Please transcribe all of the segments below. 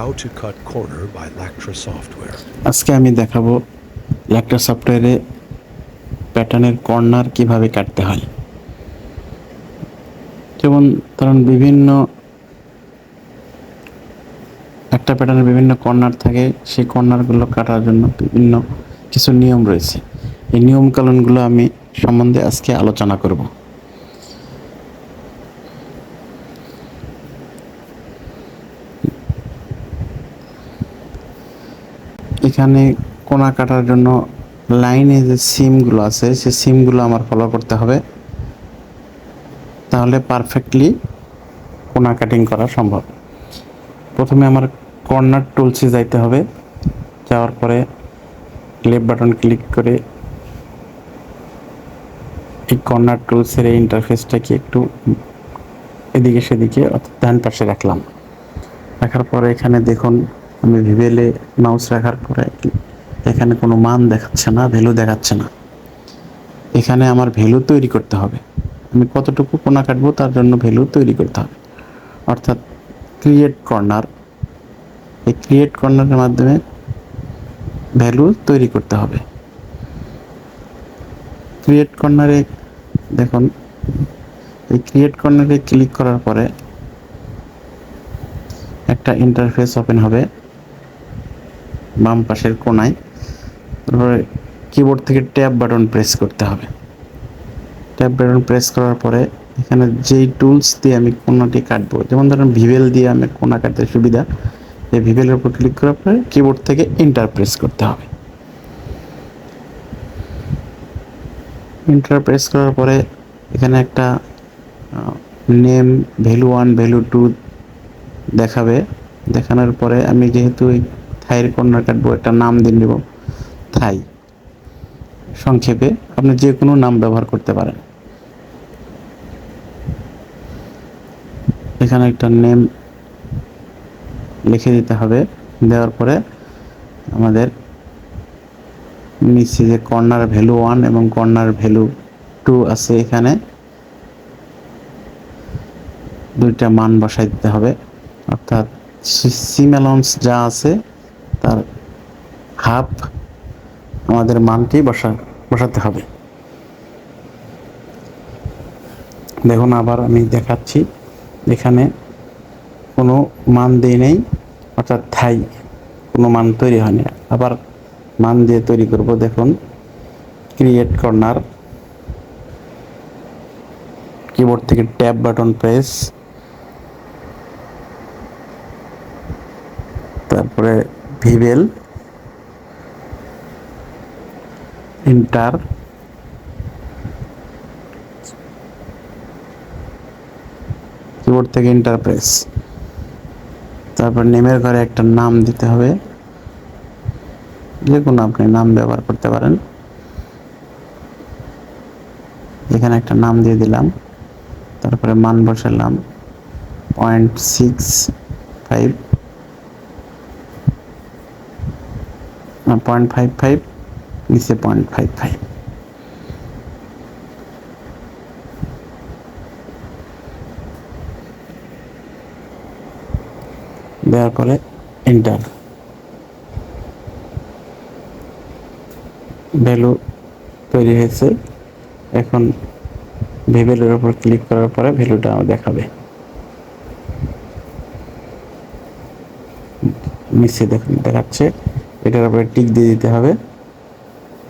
How to cut corner by Lactra software. আজকে আমি দেখাবো ল্যাকটা সফটওয়্যারে প্যাটার্নের কর্নার কীভাবে কাটতে হয়। যেমন ধরুন বিভিন্ন একটা প্যাটার্নের বিভিন্ন কর্নার থাকে, সেই কর্নারগুলো কাটার জন্য বিভিন্ন কিছু নিয়ম রয়েছে। এই নিয়মকানুনগুলো আমি সম্বন্ধে আজকে আলোচনা করব। এখানে কোনা কাটার জন্য লাইনে যে সিমগুলো আছে, সেই সিমগুলো আমার ফলো করতে হবে। তাহলে পারফেক্টলি কোনা কাটিং করা সম্ভব। প্রথমে আমার কর্নার টুলসে যাইতে হবে। যাওয়ার পরে লেফট বাটন ক্লিক করে এই কর্নার টুলসের এই ইন্টারফেসটাকে একটু এদিকে সেদিকে অর্থাৎ ডান পাশে রাখলাম। রাখার পরে এখানে দেখুন আমি ভিভেলে মাউস রাখার পরে এখানে কোনো মান দেখাচ্ছে না ভ্যালু দেখাচ্ছে না। এখানে আমার ভ্যালু তৈরি করতে হবে। আমি কতটুকু কোনা কাটবো তার জন্য ভ্যালু তৈরি করতে হবে। অর্থাৎ ক্রিয়েট কর্নার এই ক্রিয়েট কর্নারের মাধ্যমে ভ্যালু তৈরি করতে হবে। ক্রিয়েট কর্নারে দেখুন, এই ক্রিয়েট কর্নারে ক্লিক করার পরে একটা ইন্টারফেস ওপেন হবে। বাম পাশের কোনায় তারপরে কিবোর্ড থেকে ট্যাব বাটন প্রেস করতে হবে। ট্যাব বাটন প্রেস করার পরে এখানে যেই টুলস দিয়ে আমি কোনাটি কাটবো, যেমন ধরেন ভিভেল দিয়ে আমি কোনা কাটতে সুবিধা, এই ভিভেলের উপর ক্লিক করার পরে কিবোর্ড থেকে ইন্টার প্রেস করতে হবে। ইন্টার প্রেস করার পরে এখানে একটা name value one value two দেখাবে। দেখানোর পরে আমি যেহেতু থাইয়ের কর্নার কাটবো, একটা নাম দিয়ে নেব। থাই। সংক্ষেপে, আপনি যে কোনো নাম ব্যবহার করতে পারেন। এখানে একটা নেম লিখে দিতে হবে। দেওয়ার পরে আমাদের নিচে যে কর্নার ভ্যালু ওয়ান এবং কর্নার ভ্যালু টু আছে এখানে, দুইটা মান বসাই দিতে হবে। অর্থাৎ সিম অ্যালাউন্স যা আছে হাফ আমাদের মানটি বসা বসাতে হবে। দেখুন, আবার আমি দেখাচ্ছি, এখানে কোনো মান দিয়ে নেই, অর্থাৎ থাই কোনো মান তৈরি হয়নি আবার মান দিয়ে তৈরি করব, দেখুন ক্রিয়েট কর্নার কিবোর্ড থেকে ট্যাব বাটন প্রেস তারপরে ভিভেল ইন্টার কিবোর্ড থেকে ইন্টার প্রেস তারপর নেমের ঘরে একটা নাম দিতে হবে। যে কোনো আপনি নাম ব্যবহার করতে পারেন। এখানে একটা নাম দিয়ে দিলাম। তারপরে মান বসালাম। Point six five point five five নিচে পয়েন্ট ফাইভ ফাইভ দেওয়ার পরে এন্টার ভ্যালু তৈরি হয়েছে। এখন ভ্যালুর উপর ক্লিক করার পরে ভ্যালুটা দেখাবে। নিচে দেখাচ্ছে। এটার উপরে টিক দিয়ে দিতে হবে।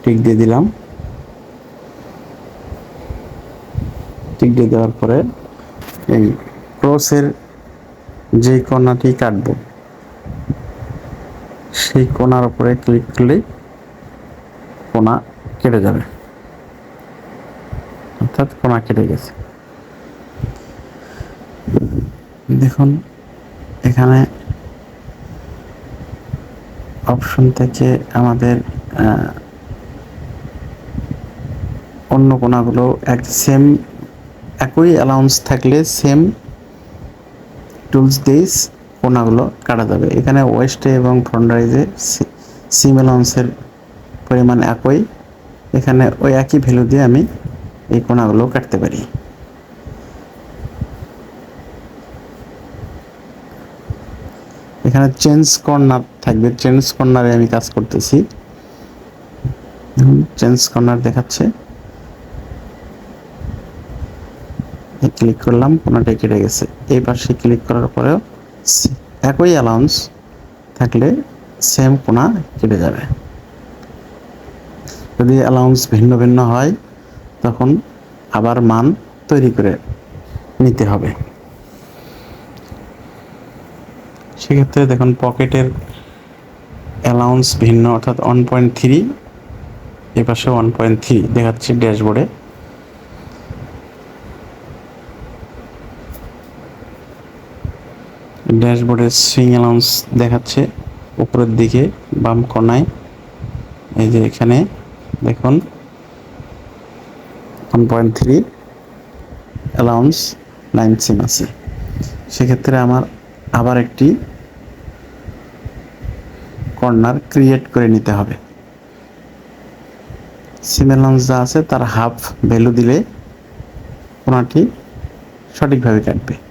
টিক দিয়ে দিলাম। টিক দিয়ে দেওয়ার পরে এই ক্রসের যে কোনাটি কাটব, সেই কোনার উপরে ক্লিক করলেই কোনা কেটে যাবে। অর্থাৎ কোনা কেটে গেছে। দেখুন, এখানে অপশন থেকে আমাদের অন্য কোনাগুলো এক সেম একই অ্যালাউন্স থাকলে সেম টুলস দিয়েই কোনাগুলো কাটা যাবে। এখানে ওয়েস্টে এবং ফ্রন্ট রাইজে সিম অ্যালাউন্সের পরিমাণ একই। এখানে ওই একই ভ্যালু দিয়ে আমি এই কোনাগুলো কাটতে পারি। এখানে চেঞ্জ কর্নার থাকবে। চেঞ্জ কর্নারে আমি কাজ করতেছি। চেঞ্জ কর্নার দেখাচ্ছে। ক্লিক করলাম কোনটা কেটে গেছে। এই পাশে ক্লিক করার পরেও একই অ্যালাউন্স থাকলে সেম কোনা কেটে যাবে। যদি অ্যালাউন্স ভিন্ন ভিন্ন হয়, তখন আবার মান তৈরি করে নিতে হবে। সেক্ষেত্রে দেখুন, পকেটের অ্যালাউন্স ভিন্ন, অর্থাৎ ওয়ান পয়েন্ট থ্রি এ পাশে ওয়ান পয়েন্ট থ্রি দেখাচ্ছে ড্যাশবোর্ডে। ড্যাশবোর্ডে সুইং অ্যালাউন্স দেখাচ্ছে উপরের দিকে, বাম কোনায়। এই যে এখানে, দেখুন one point three allowance nine সিম আছে। সেক্ষেত্রে আমার আবার একটি কর্নার ক্রিয়েট করে নিতে হবে। সিম অ্যালাউন্স যা আছে, তার হাফ ভ্যালু দিলে কোনাটি সঠিকভাবে কাটবে।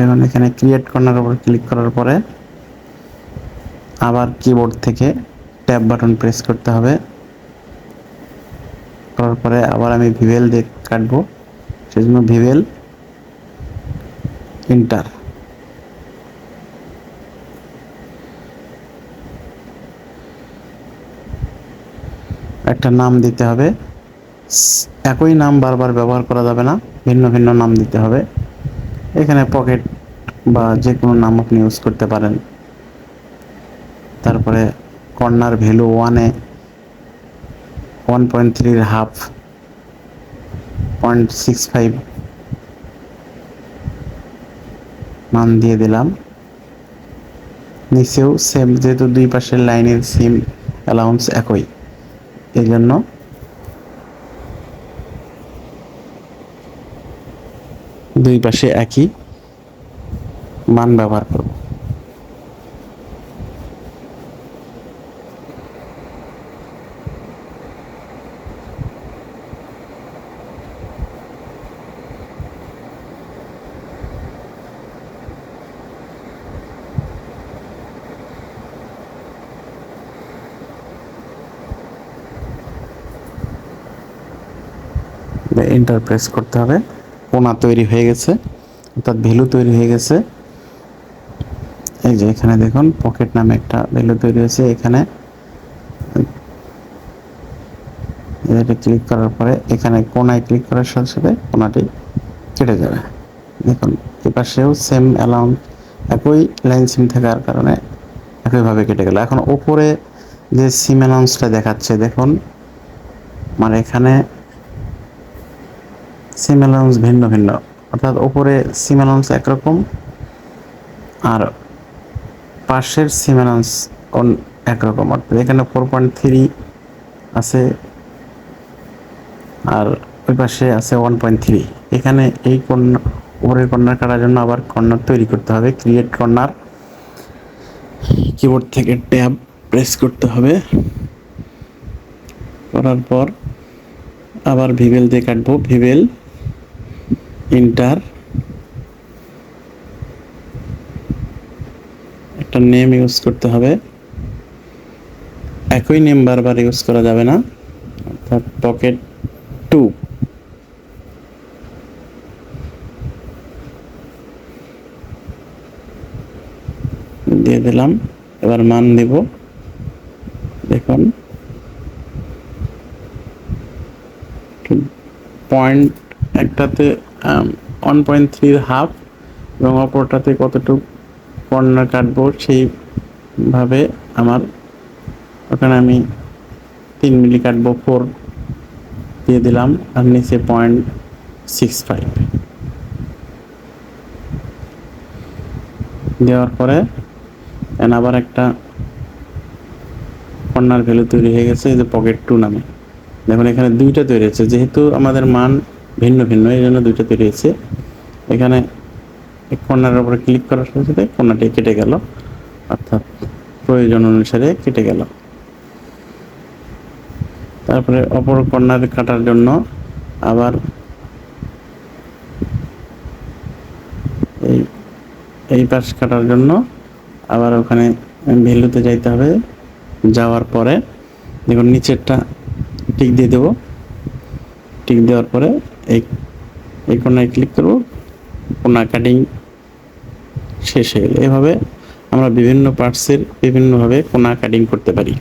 দেখুন, এখানে ক্রিয়েট কর্নার উপর ক্লিক করার পরে আবার কিবোর্ড থেকে ট্যাব বাটন প্রেস করতে হবে। করার পরে আবার আমি ভিভেল দিয়ে কাটবো। সেজন্য ভিভেল ইন্টার একটা নাম দিতে হবে। একই নাম বারবার ব্যবহার করা যাবে না, ভিন্ন ভিন্ন নাম দিতে হবে। এখানে পকেট বা যে কোনো নাম আপনি ইউজ করতে পারেন। তারপরে কর্নার ভ্যালু ওয়ানে ওয়ান পয়েন্ট থ্রির হাফ পয়েন্ট সিক্স ফাইভ মান দিয়ে দিলাম। নিচেও সেম যেহেতু দুই পাশের লাইনের সিম অ্যালাউন্স একই। এই জন্য দুই পাশে একই মান ব্যবহার করব। এন্টার প্রেস করতে হবে। কোনা তৈরি হয়ে গেছে, অর্থাৎ ভ্যালু তৈরি হয়ে গেছে। এই যে এখানে দেখুন, পকেট নামে একটা ভ্যালু তৈরি হয়েছে, এখানে ক্লিক করার পরে এখানে কোনায় ক্লিক করার সাথে সাথে কোনাটি কেটে যাবে। দেখুন এ পাশেও সেম অ্যালাউন্ট একই লাইন সিম থাকার কারণে একইভাবে কেটে গেল। এখন ওপরে যে সিম অ্যালাউন্সটা দেখাচ্ছে, দেখুন মানে এখানে সিম অ্যালাউন্স ভিন্ন ভিন্ন। অর্থাৎ ওপরে সিম অ্যালাউন্স একরকম আর পাশের সিম অ্যালাউন্স একরকম। অর্থাৎ এখানে ফোর পয়েন্ট থ্রি আছে আর ওই পাশে আছে ওয়ান পয়েন্ট থ্রি এখানে এই কর্নার উপরের কর্নার কাটার জন্য আবার কর্নার তৈরি করতে হবে ক্রিয়েট কর্নার কিবোর্ড থেকে ট্যাব প্রেস করতে হবে। করার পর আবার ভিভেল দিয়ে কাটবো ভিভেল ইন্টার একটা নেম ইউজ করতে হবে। একই নেম বারবার ইউজ করা যাবে না। অর্থাৎ পকেট টু দিয়ে দিলাম। এবার মান দেব। দেখুন। পয়েন্ট একটাতে ওয়ান পয়েন্ট থ্রির হাফ এবং অপরটাতে কতটুকু কর্নার কাটবো সেইভাবে আমার ওখানে আমি তিন মিলি কাটবো ফোর দিয়ে দিলাম আর নিচে পয়েন্ট সিক্স ফাইভ দেওয়ার পরে এন আবার একটা কর্নার ভ্যালু তৈরি হয়ে গেছে যে পকেট টু নামে। দেখুন এখানে দুইটা তৈরি হয়েছে, যেহেতু আমাদের মান ভিন্ন ভিন্ন, এই জন্য দুইটা তৈরি হয়েছে। এখানে কর্নারের উপরে ক্লিক করার সাথে সাথে কর্নারটি কেটে গেল। অর্থাৎ প্রয়োজন অনুসারে কেটে গেল। তারপরে অপর কর্নার কাটার জন্য আবার এই এই পাশ কাটার জন্য আবার ওখানে ভ্যালুতে যাইতে হবে। যাওয়ার পরে দেখুন, নিচেরটা টিক দিয়ে দেবো। টিক দেওয়ার পরে এই এই কোনায় ক্লিক করব। কোনা কাটিং শেষ হয়ে গেলে। এভাবে আমরা বিভিন্ন পার্টসের বিভিন্নভাবে কোনা কাটিং করতে পারি।